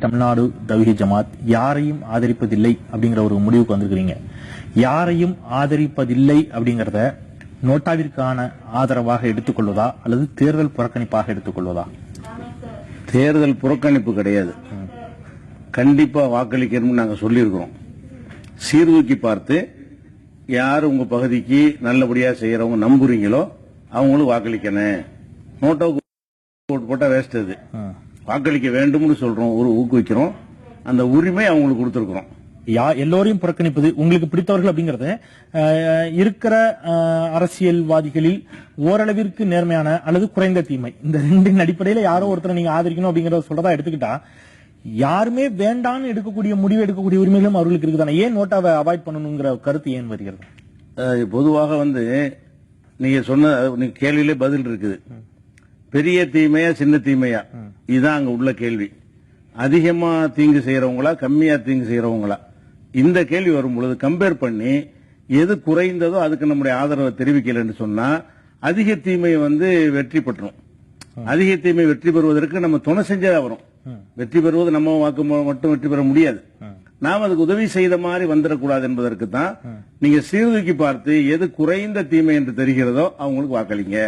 தமிழ்நாடு தவிகி ஜமாத் யாரையும் ஆதரிப்பதில்லை அப்படிங்கிற ஒரு முடிவுக்கு வந்திருக்கிறீங்க. யாரையும் ஆதரிப்பதில்லை அப்படிங்கறத நோட்டாவிற்கான ஆதரவாக எடுத்துக்கொள்வதா அல்லது தேர்தல் புறக்கணிப்பாக எடுத்துக்கொள்வதா? தேர்தல் புறக்கணிப்பு கிடையாது. கண்டிப்பா வாக்களிக்கணும்னு நாங்க சொல்லியிருக்கிறோம். சீர்தூக்கி பார்த்து யார் உங்க பகுதிக்கு நல்லபடியா செய்யறவங்க நம்புறீங்களோ அவங்களும் வாக்களிக்கணும். நோட்டோக்கு ஓட்டு போட்டா வேஸ்ட் அது. வாக்களிக்க வேண்டும்னு சொல்றோம் ஒரு ஊக்குவிக்கிறோம். அந்த உரிமை அவங்களுக்கு கொடுத்துருக்குறோம். யா எல்லோரையும் புறக்கணிப்பது உங்களுக்கு பிடித்தவர்கள் அப்படிங்கறது இருக்கிற அரசியல்வாதிகளில் ஓரளவிற்கு நேர்மையான அல்லது குறைந்த தீமை. இந்த ரெண்டின் அடிப்படையில யாரோ ஒருத்தரை நீங்க ஆதரிக்கணும் அப்படிங்கறத சொல்றதா எடுத்துக்கிட்டா யாருமே வேண்டான்னு எடுக்கக்கூடிய முடிவு எடுக்கக்கூடிய உரிமைகளும் அவர்களுக்கு இருக்குதானே? ஏன் நோட்டாவை அவாய்ட் பண்ணணுங்கிற கருத்து ஏன் வருகிறது? பொதுவாக வந்து நீங்க சொன்ன கேள்வியிலே பதில் இருக்குது. பெரிய தீமையா சின்ன தீமையா? இதுதான் அங்க உள்ள கேள்வி. அதிகமா தீங்கு செய்யறவங்களா கம்மியா தீங்கு செய்யறவங்களா? இந்த கேள்வி வரும் பொழுது கம்பேர் பண்ணி எது குறைந்ததோ அதுக்கு நம்முடைய ஆதரவை தெரிவிக்கலைன்னு சொன்னா அதிக தீமை வந்து வெற்றி பெற்றோம் அதிக தீமை வெற்றி பெறுவதற்கு நம்ம துணை செஞ்சதா வரும் வெற்றி பெறுவது நம்ம வாக்கு மட்டும் வெற்றி பெற முடியாது. நாம் அதுக்கு உதவி செய்த மாதிரி வந்துடக்கூடாது என்பதற்கு தான் நீங்க சீர்தூக்கி பார்த்து எது குறைந்த தீமை என்று தெரிகிறதோ அவங்களுக்கு வாக்களிங்க.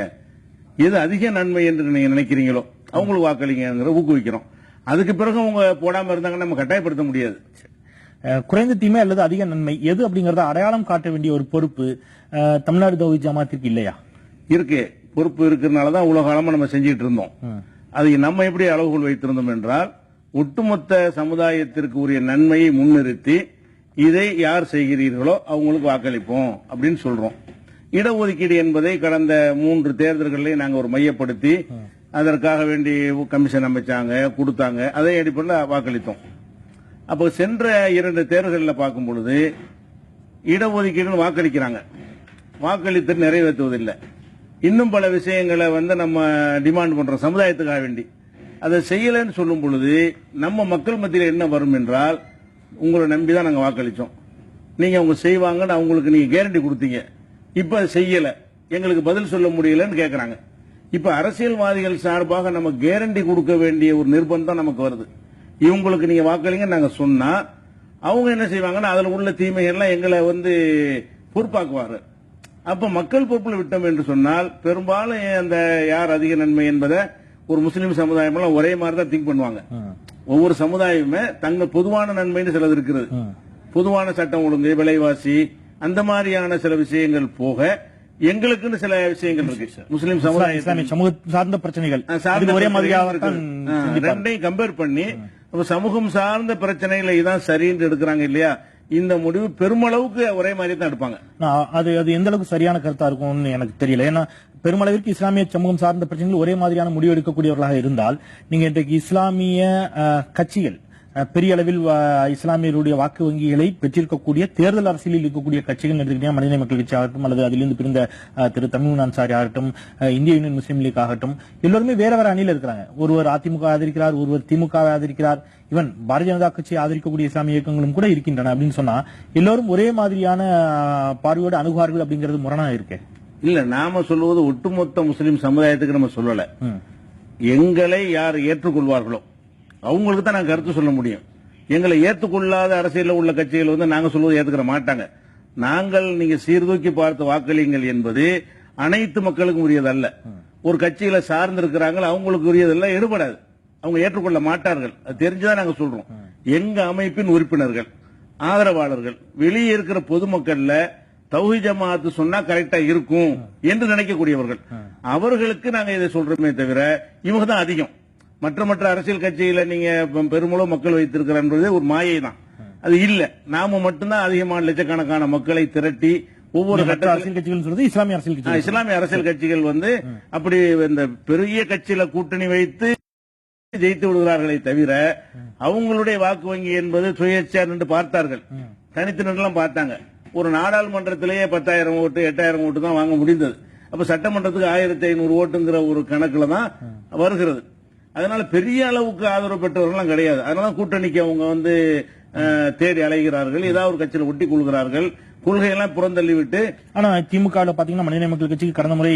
எது அதிக நன்மை என்று நீங்க நினைக்கிறீங்களோ அவங்களுக்கு வாக்களிங்கிற ஊக்குவிக்கிறோம். அதுக்கு பிறகு அவங்க போடாம இருந்தாங்கன்னா நம்ம கட்டாயப்படுத்த முடியாது. குறைந்த தீமை அல்லது அதிக நன்மை எது அப்படிங்கறத அடையாளம் காட்ட வேண்டிய ஒரு பொறுப்பு தமிழ்நாடு தௌஹி ஜமாத்திற்கு இல்லையா? இருக்கு. பொறுப்பு இருக்கிறதுனால தான் உலக காலமா நம்ம செஞ்சுட்டு இருந்தோம். அது நம்ம எப்படி அளவுகோல் வைத்திருந்தோம் என்றால் ஒட்டுமொத்த சமுதாயத்திற்கு உரிய நன்மையை முன்னிறுத்தி இதை யார் செய்கிறீர்களோ அவங்களுக்கு வாக்களிப்போம் அப்படின்னு சொல்றோம். இடஒதுக்கீடு என்பதை கடந்த மூன்று தேர்தல்களிலே நாங்கள் ஒரு மையப்படுத்தி அதற்காக வேண்டி கமிஷன் அமைச்சாங்க கொடுத்தாங்க. அதை அடிப்படையில் வாக்களித்தோம். அப்போ சென்ற இரண்டு தேர்தல்களில் பார்க்கும் பொழுது இடஒதுக்கீடுன்னு வாக்களிக்கிறாங்க. வாக்களித்து நிறைவேற்றுவதில்லை. இன்னும் பல விஷயங்களை வந்து நம்ம டிமாண்ட் பண்றோம் சமுதாயத்துக்காக வேண்டி. அதை செய்யலைன்னு சொல்லும் பொழுது நம்ம மக்கள் மத்தியில் என்ன வரும் என்றால் உங்களை நம்பி தான் நாங்கள் வாக்களித்தோம் நீங்க அவங்க செய்வாங்கன்னு அவங்களுக்கு நீங்க கேரண்டி கொடுத்தீங்க. இப்ப செய்யல. எங்களுக்கு பதில் சொல்ல முடியலன்னு கேட்கறாங்க இப்ப அரசியல்வாதிகள் சார்பாக நம்ம கேரண்டி கொடுக்க வேண்டிய ஒரு நிர்பந்தம் நமக்கு வருது. இவங்களுக்கு நீங்க வாக்களிங்க நாங்க சொன்னா அவங்க என்ன செய்வாங்கன்னா அதுல உள்ள தீமைகள்லாம் எங்களை வந்து பொறுப்பாக்குவாரு. அப்ப மக்கள் பொறுப்புல விட்டோம் என்று சொன்னால் பெரும்பாலும் அந்த யார் அதிக நன்மை என்பதை ஒரு முஸ்லீம் சமுதாயம் எல்லாம் ஒரே மாதிரி தான் திங்க் பண்ணுவாங்க ஒவ்வொரு சமுதாயமுமே தங்கள் பொதுவான நன்மைன்னு சிலது இருக்கிறது பொதுவான சட்டம் ஒழுங்கு விலைவாசி அந்த மாதிரியான சில விஷயங்கள் போக எங்களுக்குன்னு சில விஷயங்கள் இருக்கு. முஸ்லீம் சமூக சார்ந்த பிரச்சனைகள். ஒரே. ரெண்டையும் கம்பேர் பண்ணி சமூகம் சார்ந்த பிரச்சனைகளை இதான் சரின்னு எடுக்கிறாங்க இல்லையா? இந்த முடிவு பெருமளவுக்கு ஒரே மாதிரி தான் எடுப்பாங்க அது அது எந்த அளவுக்கு சரியான கருத்தா இருக்கும்னு எனக்கு தெரியல. ஏன்னா பெருமளவிற்கு இஸ்லாமிய சமூகம் சார்ந்த பிரச்சனைகள் ஒரே மாதிரியான முடிவு எடுக்கக்கூடியவர்களாக இருந்தால் நீங்க இன்றைக்கு இஸ்லாமிய கட்சிகள் பெரிய அளவில் இஸ்லாமியருடைய வாக்கு வங்கிகளை பெற்றிருக்கக்கூடிய தேர்தல் அரசியலில் இருக்கக்கூடிய கட்சிகள் எடுத்துக்கிட்டீங்கன்னா மனித மக்கள் கட்சி ஆகட்டும் அல்லது அதிலிருந்து பிரிந்த திரு தமிழ் அன்சாரி ஆகட்டும் இந்திய யூனியன் முஸ்லீம் லீக் ஆகட்டும் எல்லோருமே வேற வேற அணியில இருக்கிறாங்க. ஒருவர் அதிமுக ஆதரிக்கிறார் ஒருவர் திமுக வை ஆதரிக்கிறார். ஈவன் பாரதிய ஜனதா கட்சி ஆதரிக்கக்கூடிய இஸ்லாமிய இயக்கங்களும் கூட இருக்கின்றன அப்படின்னு சொன்னா எல்லோரும் ஒரே மாதிரியான பார்வையோடு அணுகுவார்கள் அப்படிங்கிறது முரணா இருக்கு? இல்ல நாம சொல்லுவது ஒட்டுமொத்த முஸ்லிம் சமுதாயத்துக்கு நம்ம சொல்லல. எங்களை யார் ஏற்றுக்கொள்வார்களோ அவங்களுக்கு தான் நாங்க கருத்து சொல்ல முடியும். எங்களை ஏற்றுக்கொள்ளாத அரசியலில் உள்ள கட்சிகள் வந்து நாங்க சொல்வது ஏத்துக்கிற மாட்டாங்க. நாங்கள் நீங்க சீர்தூக்கி பார்த்து வாக்களியுங்கள் என்பது அனைத்து மக்களுக்கும் உரியதல்ல. ஒரு கட்சியில சார்ந்திருக்கிறாங்க அவங்களுக்கு உரியதல்ல எடுபடாது. அவங்க ஏற்றுக்கொள்ள மாட்டார்கள். அது தெரிஞ்சுதான் நாங்க சொல்றோம். எங்க அமைப்பின் உறுப்பினர்கள் ஆதரவாளர்கள் வெளியே இருக்கிற பொதுமக்கள்ல தௌஹி ஜமாத்து சொன்னா கரெக்டா இருக்கும் என்று நினைக்கக்கூடியவர்கள். அவர்களுக்கு நாங்க இதை சொல்றோமே தவிர இவங்க தான் அதிகம். மற்ற மற்ற அரசியல் கட்சியில நீங்க பெருமளவு மக்கள் வைத்திருக்கிறன்றது ஒரு மாயை தான் அது இல்ல. நாம மட்டும்தான் அதிகமான லட்சக்கணக்கான மக்களை திரட்டி ஒவ்வொரு கட்டத்திலும் அரசியல் கட்சிகள் சொல்றது இஸ்லாமிய அரசியல் ஆ, கட்சிகள் இஸ்லாமிய அரசியல் கட்சிகள் வந்து அப்படி இந்த பெரிய கட்சியில கூட்டணி வைத்து ஜெயித்து விடுகிறார்களே தவிர அவங்களுடைய வாக்கு வங்கி என்பது சுயேட்சா என்று பார்த்தார்கள். தனித்து நின்றுலாம் பார்த்தாங்க. ஒரு நாடாளுமன்றத்திலேயே பத்தாயிரம் ஓட்டு எட்டாயிரம் ஓட்டு தான் வாங்க முடிந்தது. அப்ப சட்டமன்றத்துக்கு ஆயிரத்தி ஐநூறு ஓட்டுங்கிற ஒரு கணக்குல தான் வருகிறது. அதனால பெரிய அளவுக்கு ஆதரவு பெற்றவர்கள்லாம் கிடையாது. அதனால கூட்டணிக்கு அவங்க வந்து தேடி அலைகிறார்கள். ஏதாவது ஒரு கட்சியில ஒட்டி கொள்கிறார்கள். கொள்கையெல்லாம் புறந்தள்ளி விட்டு ஆனா திமுக பாத்தீங்கன்னா மனித மக்கள் கட்சிக்கு கடந்த முறை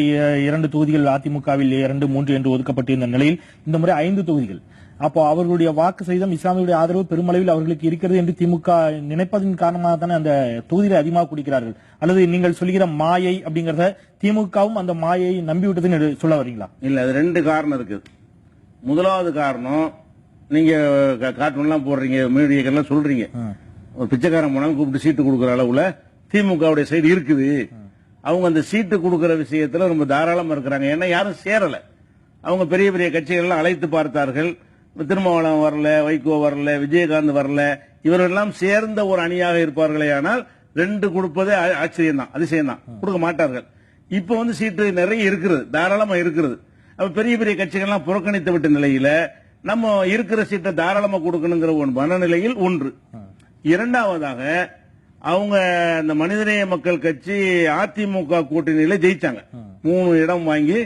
இரண்டு தொகுதிகள் அதிமுகவில் இரண்டு மூன்று என்று ஒதுக்கப்பட்டிருந்த நிலையில் இந்த முறை ஐந்து தொகுதிகள். அப்போ அவர்களுடைய வாக்கு சதவீதம் இஸ்லாமியுடைய ஆதரவு பெருமளவில் அவர்களுக்கு இருக்கிறது என்று திமுக நினைப்பதன் காரணமாக தானே அந்த தொகுதியில் அதிகமாக குடிக்கிறார்கள். அல்லது நீங்கள் சொல்லுகிற மாயை அப்படிங்கறத திமுகவும் அந்த மாயையை நம்பிவிட்டதுன்னு சொல்ல வரீங்களா? இல்ல அது ரெண்டு காரணம் இருக்குது முதலாவது காரணம் நீங்க கார்ட்டூன்லாம் போடுறீங்க மீடியாக்கெல்லாம் சொல்றீங்க. ஒரு பிச்சைக்காரன் போனாலும் கூப்பிட்டு சீட்டு கொடுக்குற அளவுல திமுகவுடைய சைடு இருக்குது. அவங்க அந்த சீட்டு கொடுக்கிற விஷயத்துல ரொம்ப தாராளமா இருக்கிறாங்க. ஏன்னா யாரும் சேரல. அவங்க பெரிய பெரிய கட்சிகள்லாம் அழைத்து பார்த்தார்கள். திருமாவளவன் வரல வைகோ வரல விஜயகாந்த் வரல. இவரெல்லாம் சேர்ந்த ஒரு அணியாக இருப்பார்களே ஆனால் ரெண்டு கொடுப்பதே ஆ- ஆச்சரியம்தான் அதிசயம் தான் கொடுக்க மாட்டார்கள். இப்ப வந்து சீட்டு நிறைய இருக்கிறது தாராளமா இருக்கிறது. பெரிய பெரிய கட்சிகள்லாம் புறக்கணித்து விட்ட நிலையில நம்ம இருக்கிற சீட்டை தாராளமா கொடுக்கணுங்கிற ஒரு மனநிலையில் ஒன்று. இரண்டாவதாக அவங்க இந்த மனிதநேய மக்கள் கட்சி அதிமுக கூட்டணியில ஜெயிச்சாங்க. மூணு இடம் வாங்கி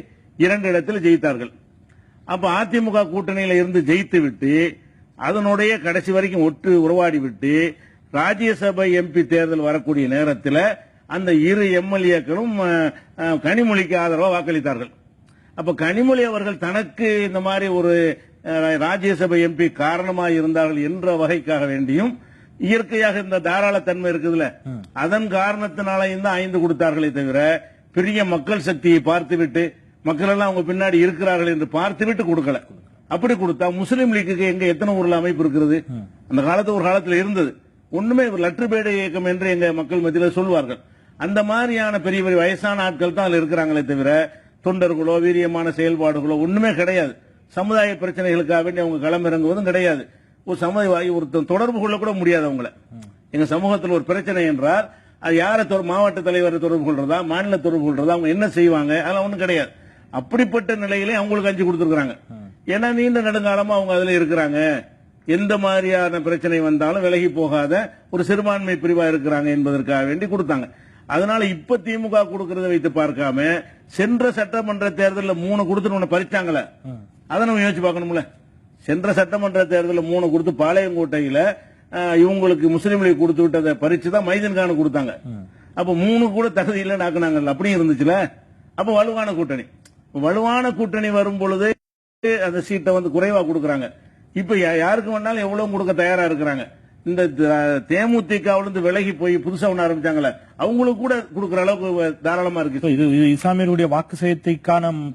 இரண்டு இடத்தில் ஜெயித்தார்கள். அப்ப அதிமுக கூட்டணியில இருந்து ஜெயித்து விட்டு அதனுடைய கடைசி வரைக்கும் ஒட்டு உறவாடி விட்டு ராஜ்யசபை எம்பி தேர்தல் வரக்கூடிய நேரத்தில் அந்த இரு எம்எல்ஏக்களும் கனிமொழிக்கு ஆதரவாக வாக்களித்தார்கள். அப்ப கனிமொழி அவர்கள் தனக்கு இந்த மாதிரி ஒரு ராஜ்யசபை எம்பி காரணமாக இருந்தார்கள் என்ற வகைக்காக வேண்டியும் இயற்கையாக இந்த தாராளத்தன்மை இருக்குதுல்ல அதன் காரணத்தினாலையும் தான் ஐந்து கொடுத்தார்களே தவிர பெரிய மக்கள் சக்தியை பார்த்துவிட்டு மக்கள் எல்லாம் அவங்க பின்னாடி இருக்கிறார்கள் என்று பார்த்துவிட்டு கொடுக்கல. அப்படி கொடுத்தா முஸ்லீம் லீக்குக்கு எங்க எத்தனை ஊர்ல அமைப்பு இருக்கிறது? அந்த காலத்து ஒரு காலத்துல இருந்தது. ஒண்ணுமே லற்றுப்பேடை இயக்கம் என்று எங்க மக்கள் மத்தியில சொல்வார்கள். அந்த மாதிரியான பெரிய பெரிய வயசான ஆட்கள் தான் அதுல இருக்கிறாங்களே தவிர தொண்டர்களோ வீரியமான செயல்பாடுகளோ ஒண்ணுமே கிடையாது. சமுதாய பிரச்சனைகளுக்காக வேண்டி அவங்க களமிறங்குவதும் கிடையாது. ஒரு சமுதாய ஒருத்தன் தொடர்பு கொள்ள கூட முடியாது அவங்கள. எங்க சமூகத்தில் ஒரு பிரச்சனை என்றால் அது யாரை மாவட்ட தலைவரை தொடர்பு கொள்றதா மாநில தொடர்பு கொள்றதா அவங்க என்ன செய்வாங்க அதெல்லாம் ஒன்றும் கிடையாது. அப்படிப்பட்ட நிலையிலே அவங்களுக்கு அஞ்சு கொடுத்துருக்காங்க ஏன்னா நீண்ட நெடுங்காலமா அவங்க அதுல இருக்கிறாங்க. எந்த மாதிரியான பிரச்சனை வந்தாலும் விலகி போகாத ஒரு சிறுபான்மை பிரிவா இருக்கிறாங்க என்பதற்காக வேண்டி கொடுத்தாங்க. அதனால இப்ப திமுக கொடுக்கறத வைத்து பார்க்காம சென்ற சட்டமன்ற தேர்தலில் மூணு கொடுத்து ஒண்ணு பறிச்சாங்களே. அதை நம்ம யோசிச்சு பார்க்கணும்ல. சென்ற சட்டமன்ற தேர்தலில் மூணு கொடுத்து பாளையங்கோட்டையில இவங்களுக்கு முஸ்லீம் லீக் கொடுத்து விட்டதை பறிச்சு தான் மைதன் கான் கொடுத்தாங்க. அப்ப மூணு கூட தகுதி இல்லைன்னு ஆக்குனாங்கல்ல. அப்படியும் இருந்துச்சுல. அப்ப வலுவான கூட்டணி. வலுவான கூட்டணி வரும் பொழுது அந்த சீட்டை வந்து குறைவா கொடுக்கறாங்க. இப்ப யாருக்கு வேணாலும் எவ்வளவு கொடுக்க தயாரா இருக்கிறாங்க? இந்த தேமுதிகவுல இருந்து விலகி போய் புதுசா ஒண்ணு ஆரம்பிச்சாங்கல்ல அவங்களுக்கு கூட கொடுக்கற அளவுக்கு தாராளமா இருக்கு. இது இஸ்லாமியருடைய வாக்கு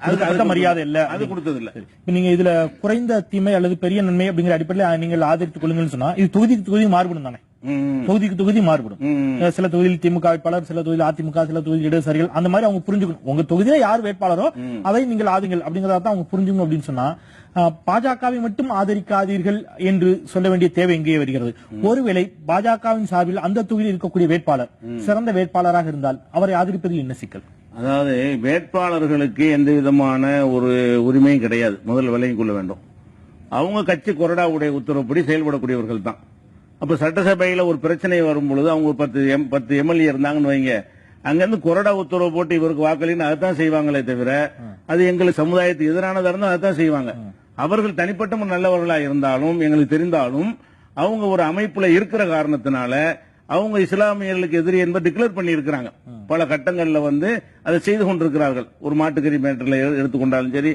கொடுக்கப்பட்ட மரியாதை இல்ல. அது கொடுத்தது இல்ல இப்ப நீங்க இதுல குறைந்த தீமை அல்லது பெரிய நன்மை அப்படிங்கிற அடிப்படையில் நீங்கள் ஆதரித்துக் கொள்ளுங்கன்னு சொன்னா இது தொகுதிக்கு தொகுதி மாறுபடும் தானே? தொகுதிக்கு தொகுதி மாறுபடும். சில தொகுதியில் திமுக வேட்பாளர் சில தொகுதியில் அதிமுக சில தொகுதியில் இடதுசாரிகள் அந்த மாதிரி அவங்க புரிஞ்சுக்கணும். உங்க தொகுதியில யார் வேட்பாளரோ அதை நீங்கள் ஆதுங்கள் அப்படிங்கறத தான் அவங்க புரிஞ்சுக்கணும் அப்படின்னு சொன்னா பாஜகவை மட்டும் ஆதரிக்காதீர்கள் என்று சொல்ல வேண்டிய தேவை எங்கே வருகிறது. ஒருவேளை பாஜகவின் சார்பில் அந்த தொகுதியில் இருக்கக்கூடிய வேட்பாளர் சிறந்த வேட்பாளராக இருந்தால் அவரை ஆதரிப்பதில் என்ன சிக்கல்? அதாவது வேட்பாளர்களுக்கு எந்த விதமான ஒரு உரிமையும் கிடையாது. முதல் விலையும் கொள்ள வேண்டும். அவங்க கட்சி கொறடாவுடைய உத்தரவுப்படி செயல்படக்கூடியவர்கள் தான். அப்ப சட்டசபையில ஒரு பிரச்சனை வரும் பொழுது அவங்க பத்து எம் பத்து எம்எல்ஏ இருந்தாங்கன்னு வைங்க. அங்கிருந்து கொறடா உத்தரவு போட்டு இவருக்கு வாக்களின்னு அதைத்தான் செய்வாங்களே தவிர அது எங்களுக்கு சமுதாயத்துக்கு எதிரானதா இருந்தால் அதைத்தான் செய்வாங்க. அவர்கள் தனிப்பட்ட நல்லவர்களா இருந்தாலும் எங்களுக்கு தெரிந்தாலும் அவங்க ஒரு அமைப்புல இருக்கிற காரணத்தினால அவங்க இஸ்லாமியர்களுக்கு எதிரி என்பது டிக்ளேர் பண்ணியிருக்கிறாங்க. பல கட்டங்கள்ல வந்து அதை செய்து கொண்டிருக்கிறார்கள். ஒரு மாட்டுக்கறி மேட்டர்ல எடுத்துக்கொண்டாலும் சரி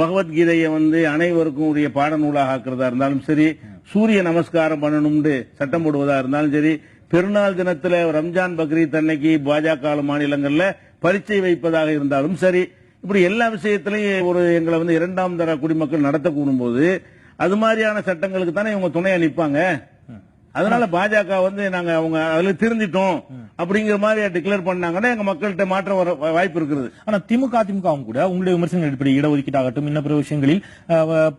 பகவத்கீதையை வந்து அனைவருக்கும் உரிய பாட நூலாக ஆக்குறதா இருந்தாலும் சரி சூரிய நமஸ்காரம் பண்ணணும்னு சட்டம் போடுவதா இருந்தாலும் சரி பெருநாள் தினத்துல ரம்ஜான் பக்ரீத் அன்னைக்கு பாஜக மாநிலங்கள்ல பரீட்சை வைப்பதாக இருந்தாலும் சரி இப்படி எல்லா விஷயத்திலையும் ஒரு எங்களை வந்து இரண்டாம் தர குடிமக்கள் நடத்த கூடும்போது அது மாதிரியான சட்டங்களுக்கு தானே இவங்க துணையா நிற்பாங்க அதனால பாஜக வந்து நாங்க அவங்க அதுல திருந்திட்டோம் அப்படிங்கிற மாதிரி டிக்ளேர் பண்ணாங்கன்னா எங்க மக்கள்கிட்ட மாற்றம் வர வாய்ப்பு இருக்குது. ஆனா திமுக அதிமுகவும் கூட உங்களுடைய விமர்சனங்கள் அடிப்படை இடஒதுக்கீடாகட்டும் இன்ன பிற விஷயங்களில்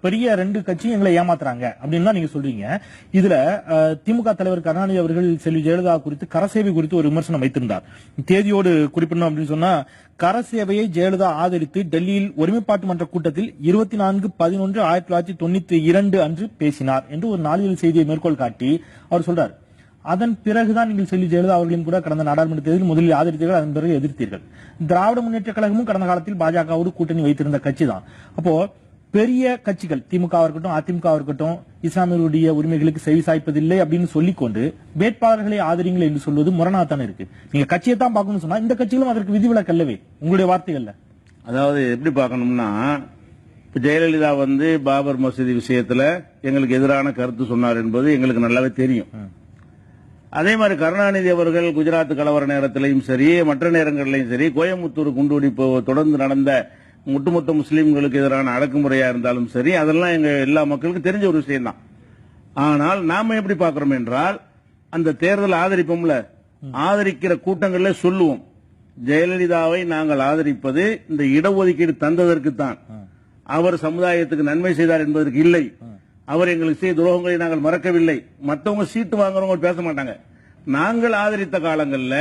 பெரிய ரெண்டு கட்சியும் எங்களை ஏமாத்துறாங்க அப்படின்னு தான் நீங்க சொல்றீங்க. இதுல திமுக தலைவர் கருணாநிதி அவர்கள் செல்வி ஜெயலலிதா குறித்து கரசேவை குறித்து ஒரு விமர்சனம் வைத்திருந்தார். தேதியோடு குறிப்பிடணும் அப்படின்னு சொன்னா கரசேவையை ஜெயலலிதா ஆதரித்து டெல்லியில் ஒருமைப்பாட்டு மன்ற கூட்டத்தில் இருபத்தி நான்கு பதினொன்று ஆயிரத்தி தொள்ளாயிரத்தி தொண்ணூத்தி இரண்டு அன்று பேசினார் என்று ஒரு நாளிதழ் செய்தியை மேற்கோள் காட்டி அவர் சொல்றார். அதன் பிறகுதான் நீங்கள் செல்வி ஜெயலலிதா அவர்களையும் கூட கடந்த நாடாளுமன்ற தேர்தலில் முதலில் ஆதரித்தீர்கள் அதன் பிறகு எதிர்த்தீர்கள். திராவிட முன்னேற்ற கழகமும் கடந்த காலத்தில் பாஜகவோடு கூட்டணி வைத்திருந்த கட்சி தான் அப்போ பெரிய கட்சிகள் திமுக இருக்கட்டும் அதிமுக இருக்கட்டும் இஸ்லாமியர்களுடைய உரிமைகளுக்கு செவி சாய்ப்பதில்லை அப்படின்னு சொல்லிக்கொண்டு வேட்பாளர்களை ஆதரிங்கள் என்று சொல்வது முரணாத்தானே இருக்கு. நீங்க கட்சியை தான் பார்க்கணும்னு சொன்னா இந்த கட்சிகளும் அதற்கு விதிவிலக்கு அல்லவே. உங்களுடைய வார்த்தைகள்ல. அதாவது எப்படி பார்க்கணும்னா இப்ப ஜெயலலிதா வந்து பாபர் மசூதி விஷயத்துல எங்களுக்கு எதிரான கருத்து சொன்னார் என்பது எங்களுக்கு நல்லாவே தெரியும். அதே மாதிரி கருணாநிதி அவர்கள் குஜராத் கலவர நேரத்திலையும் சரி மற்ற நேரங்களிலையும் சரி கோயம்புத்தூர் குண்டுவெடிப்பு தொடர்ந்து நடந்த ஒட்டுமொத்த முஸ்லிம்களுக்கு எதிரான அடக்குமுறையா இருந்தாலும் சரி அதெல்லாம் எங்க எல்லா மக்களுக்கும் தெரிஞ்ச ஒரு விஷயம்தான். ஆனால் நாம எப்படி பார்க்கிறோம் என்றால் அந்த தேர்தல் ஆதரிப்போம்ல? ஆதரிக்கிற கூட்டங்கள்ல சொல்லுவோம். ஜெயலலிதாவை நாங்கள் ஆதரிப்பது இந்த இடஒதுக்கீடு தந்ததற்கு தான் அவர் சமுதாயத்துக்கு நன்மை செய்தார் என்பதற்கு இல்லை. அவர் எங்களுக்கு செய்த துரோகங்களை நாங்கள் மறக்கவில்லை. மற்றவங்க சீட்டு வாங்குறவங்க பேச மாட்டாங்க. நாங்கள் ஆதரித்த காலங்கள்ல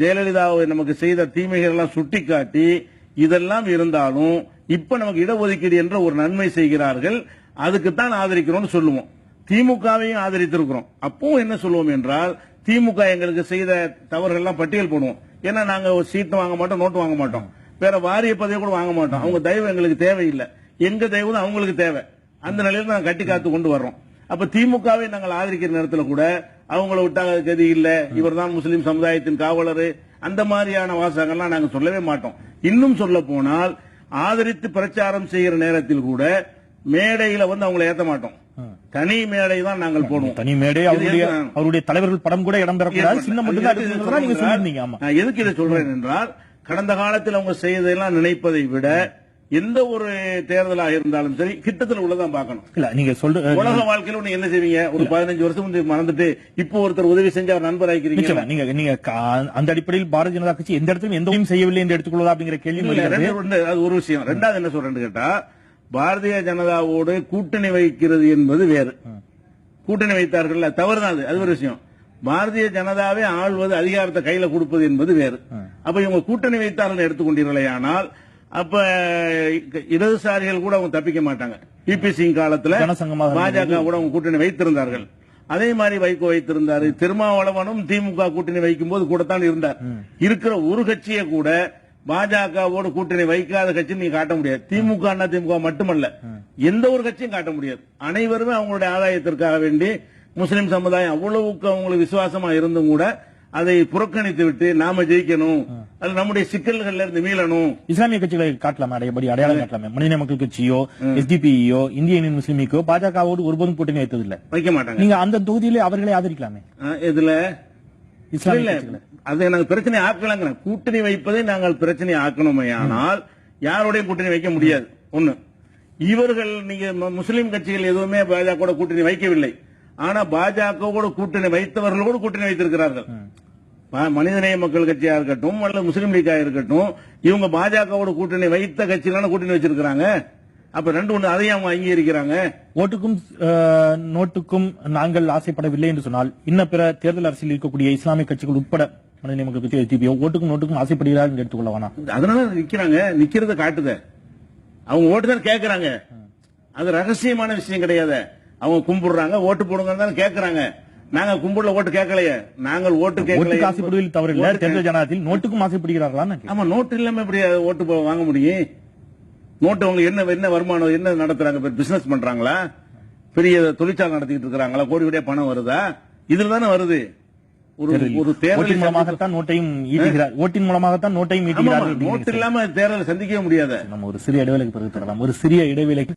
ஜெயலலிதாவை நமக்கு செய்த தீமைகள் எல்லாம் சுட்டிக்காட்டி இதெல்லாம் இருந்தாலும் இப்ப நமக்கு இடஒதுக்கீடு என்ற ஒரு நன்மை செய்கிறார்கள். அதுக்குத்தான் ஆதரிக்கிறோம்னு சொல்லுவோம். திமுகவையும் ஆதரித்திருக்கிறோம். அப்பவும் என்ன சொல்லுவோம் என்றால் திமுக எங்களுக்கு செய்த தவறுகள்லாம் பட்டியல் போடுவோம். ஏன்னா நாங்க ஒரு சீட்டு வாங்க மாட்டோம் நோட்டு வாங்க மாட்டோம். வேற வாரிய பதவி கூட வாங்க மாட்டோம். அவங்க தயவு எங்களுக்கு தேவையில்லை. எங்க தயவு தான் அவங்களுக்கு தேவை. அந்த நிலையில நாங்கள் கட்டி காத்து கொண்டு வர்றோம். அப்ப திமுகவை நாங்கள் ஆதரிக்கிற நேரத்தில் கூட அவங்கள விட்டாங்க கதி இல்ல. இவர்தான் முஸ்லிம் சமுதாயத்தின் காவலர். அந்த மாதிரியான வாசகங்கள்லாம் நாங்க சொல்லவே மாட்டோம். இன்னும் சொல்ல போனால் ஆதரித்து பிரச்சாரம் செய்கிற நேரத்தில் கூட மேடையில வந்து அவங்களை ஏத்த மாட்டோம். தனி மேடை தான் நாங்கள் போடுவோம். தனி மேடை அவருடைய அவருடைய தலைவர்கள் படம் கூட இடம் பெறக்கூடாது. சின்ன மட்டும் தான் எதுக்கு இதை எடுத்துக்கொள்ளலாம் நீங்க சொல்றேன் சொல்லியிருந்தீங்க ஆமா. நான் எதுக்கு இதை சொல்றேன் என்றால் கடந்த காலத்தில் அவங்க செய்ததெல்லாம் நினைப்பதை விட எந்த ஒரு தேர்தலாக இருந்தாலும் சரி கிட்டத்தில் உள்ளதான் பார்க்கணும். இல்ல நீங்க சொல்ற உலக வாழ்க்கையில ஒண்ணு என்ன செய்வீங்க? ஒரு பதினஞ்சு வருஷம் வந்து மறந்துட்டு இப்போ ஒருத்தர் உதவி செஞ்சு அவர் நண்பர் நிச்சயமா நீங்க நீங்க அந்த அடிப்படையில் பாரதிய ஜனதா கட்சி எந்த இடத்திலும் எந்த உதவியும் செய்யவில்லை என்று எடுத்துக்கொள்வதா அப்படிங்கிற கேள்வி அது ஒரு விஷயம். ரெண்டாவது என்ன சொல்றேன்னு கேட்டா பாரதிய ஜனதாவோடு கூட்டணி வைக்கிறது என்பது வேறு. கூட்டணி வைத்தார்கள் தவறுதான் அது. அது ஒரு விஷயம். பாரதிய ஜனதாவே ஆள்வது அதிகாரத்தை கையில கொடுப்பது என்பது வேறு. அப்ப இவங்க கூட்டணி வைத்தார்கள் எடுத்துக்கொண்டீர்களே ஆனால் அப்ப இடதுசாரிகள் கூட அவங்க தப்பிக்க மாட்டாங்க. பிபி சிங் காலத்துல பாஜக கூட அவங்க கூட்டணி வைத்திருந்தார்கள். அதே மாதிரி வைகோ வைத்திருந்தாரு. திருமாவளவனும் திமுக கூட்டணி வைக்கும் போது கூட தான் இருந்தார் இருக்கிற ஒரு கட்சியை கூட பாஜகவோடு கூட்டணி வைக்காத கட்சி நீங்க காட்ட முடியாது. திமுக அண்ணா திமுக மட்டுமல்ல. எந்த ஒரு கட்சியும் காட்ட முடியாது. அனைவருமே அவங்களுடைய ஆதாயத்திற்காக வேண்டி முஸ்லிம் சமுதாயம் அவ்வளவுக்கு அவங்களுக்கு விசுவாசமா இருந்தும் கூட அதை புறக்கணித்து விட்டு நாம ஜெயிக்கணும். அது நம்முடைய சிக்கல்கள்ல இருந்து மீளணும். இஸ்லாமிய கட்சிகளை காட்டலாமே? அடையபடி அடையாளம் காட்டலாமே? மனித மக்கள் கட்சியோ எஸ்டிபியோ இந்திய யூனியன் முஸ்லிமிக்கோ பாஜகவோடு ஒருபோதும் கூட்டணி வைத்ததில்லை வைக்க மாட்டாங்க. நீங்க அந்த தொகுதியிலே அவர்களை ஆதரிக்கலாமே? இதுல இஸ்லாமிய இல்ல அது நாங்க பிரச்சனை ஆக்கலாங்க கூட்டணி வைப்பதை நாங்கள் பிரச்சனை ஆக்கணுமே. ஆனால் யாரோடையும் கூட்டணி வைக்க முடியாது. ஒண்ணு. இவர்கள் நீங்க முஸ்லிம் கட்சிகள் எதுவுமே பாஜக கூட கூட்டணி வைக்கவில்லை. ஆனா பாஜக கூட கூட்டணி வைத்தவர்கள் கூட கூட்டணி வைத்திருக்கிறார்கள். மனிதநேய மக்கள் கட்சியா இருக்கட்டும் அல்லது முஸ்லீம் லீக்கா இருக்கட்டும் இவங்க பாஜகவோட கூட்டணி வைத்த கட்சிகளான கூட்டணி வச்சிருக்கிறாங்க. அப்ப ரெண்டு ஒண்ணு அதையும் அவங்க அங்கீகரிக்கிறாங்க. ஓட்டுக்கும் நோட்டுக்கும் நாங்கள் ஆசைப்படவில்லை என்று சொன்னால் இன்ன பிற தேர்தல் அரசியல் இருக்கக்கூடிய இஸ்லாமிய கட்சிகள் உட்பட மனித மக்கள் கட்சி எஸ்டிபியோ ஓட்டுக்கும் நோட்டுக்கும் ஆசைப்படுகிறார் என்று எடுத்துக்கொள்ள வேணாம். அதனால நிக்கிறாங்க. நிக்கிறத காட்டுத. அவங்க ஓட்டு தான் அது ரகசியமான விஷயம் கிடையாது. அவங்க கும்பிடுறாங்க ஓட்டு போடுங்க தான் கேக்குறாங்க. நாங்க கும்பிடல ஓட்டு கேட்கலையே. நாங்கள் ஓட்டு கேட்கல ஆசைப்படுவதில் தவறு இல்ல தேர்தல் ஜனநாயகத்தில் நோட்டுக்கும் ஆசைப்படுகிறார்களா ஆமா நோட்டு இல்லாம எப்படி ஓட்டு வாங்க முடியும்? நோட்டு அவங்க என்ன என்ன வருமானம் என்ன நடத்துறாங்க? பிசினஸ் பண்றாங்களா? பெரிய தொழிற்சாலை நடத்திட்டு இருக்காங்களா கோடி கோடியா பணம் வருதா? இதுல தானே வருது. ஒரு ஒரு தேர்தல் மூலமாகத்தான் நோட்டையும் ஈட்டுகிறார். ஓட்டின் மூலமாகத்தான் நோட்டையும் ஈட்டுகிறார்கள் நோட்டு இல்லாம தேர்தலை சந்திக்கவே முடியாத. நம்ம ஒரு சிறிய இடைவேளைக்கு பிறகு தொடரலாம். ஒரு சிறிய இடைவேளைக்கு